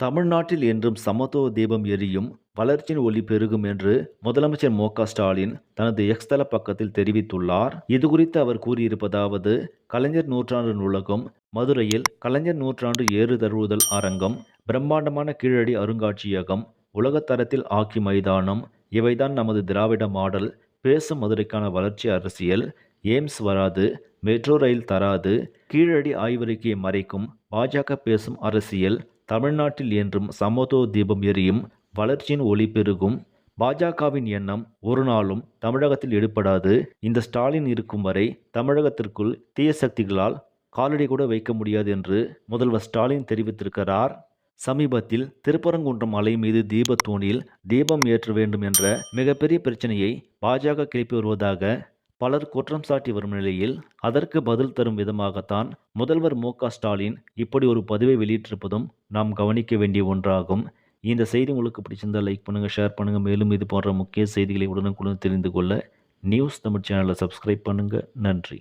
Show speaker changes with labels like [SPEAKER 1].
[SPEAKER 1] தமிழ்நாட்டில் என்றும் சமத்துவ தீபம் எரியும் வளர்ச்சியின் ஒளி பெருகும் என்று முதலமைச்சர் மு ஸ்டாலின் தனது எக்ஸ் தள பக்கத்தில் தெரிவித்துள்ளார். இதுகுறித்து அவர் கூறியிருப்பதாவது கலைஞர் நூற்றாண்டு நூலகம் மதுரையில் கலைஞர் நூற்றாண்டு ஏறு தழுவுதல் அரங்கம் பிரம்மாண்டமான கீழடி அருங்காட்சியகம் உலகத்தரத்தில் ஆக்கி மைதானம் இவைதான் நமது திராவிட மாடல் பேசும் மதுரைக்கான வளர்ச்சி அரசியல் எய்ம்ஸ் வராது மெட்ரோ ரயில் தராது கீழடி ஆய்வறிக்கையை மறைக்கும் பாஜக பேசும் அரசியல் தமிழ்நாட்டில் என்றும் சமத்துவ தீபம் எரியும் வளர்ச்சியின் ஒளி பெருகும். பாஜகவின் எண்ணம் ஒரு நாளும் தமிழகத்தில் எடுபடாது. இந்த ஸ்டாலின் இருக்கும் வரை தமிழகத்திற்குள் தீய சக்திகளால் காலடி கூட வைக்க முடியாது என்று முதல்வர் ஸ்டாலின் தெரிவித்திருக்கிறார். சமீபத்தில் திருப்பரங்குன்றம் மலை மீது தீபத்தூணில் தீபம் ஏற்ற வேண்டும் என்ற மிகப்பெரிய பிரச்சனையை பாஜக கிளப்பி வருவதாக பலர் குற்றம் சாட்டி வரும் நிலையில் அதற்கு பதில் தரும் விதமாகத்தான் முதல்வர் மு ஸ்டாலின் இப்படி ஒரு பதிவை வெளியிட்டிருப்பதும் நாம் கவனிக்க வேண்டிய ஒன்றாகும். இந்த செய்தி உங்களுக்கு பிடிச்சிருந்தால் லைக் பண்ணுங்கள் ஷேர் பண்ணுங்கள் மேலும் இது போன்ற முக்கிய செய்திகளை உடனுக்குடன் தெரிந்து கொள்ள நியூஸ் தமிழ் சேனலை சப்ஸ்கிரைப் பண்ணுங்கள் நன்றி.